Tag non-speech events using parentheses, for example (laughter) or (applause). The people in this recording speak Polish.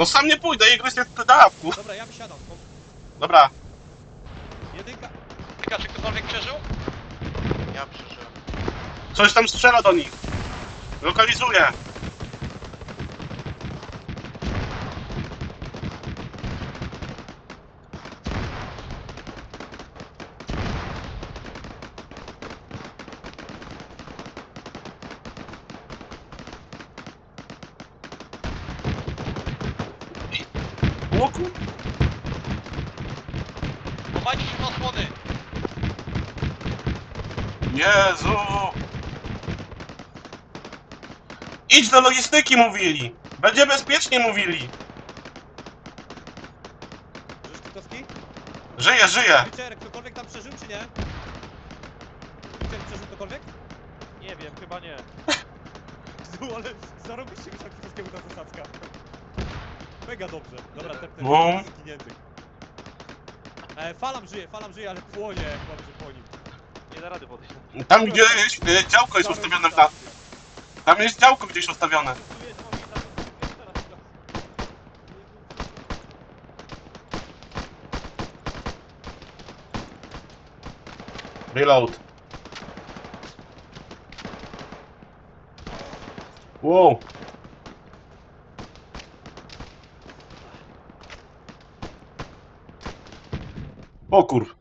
No sam nie pójdę, Igryś jest na dawku. Dobra, ja wysiadam. Dobra, Jedynka. Tyka, czy ktokolwiek przeżył? Ja przeżyłem. coś tam strzela do nich. Lokalizuję. Łoku? Chowajcie się na osłony! Jezu! Idź do logistyki, mówili! Będzie bezpiecznie, mówili! Żyjesz Kutowski? Żyję, żyję! Witcher, ktokolwiek tam przeżył, czy nie? Witcher, przeżył ktokolwiek? Nie wiem, chyba nie. Zdu, (laughs) ale zarobiście myślałem Kutowskiemu ta zasadzka. Mega dobrze. Dobra, te te Bum. zginiętych. E, falam żyje, falam żyje, ale płonie, że po nim. Nie da rady podejść. Tam gdzie jest, y, działko jest ustawione w nas. Tam jest działko gdzieś ustawione. Reload. Wow. Okur.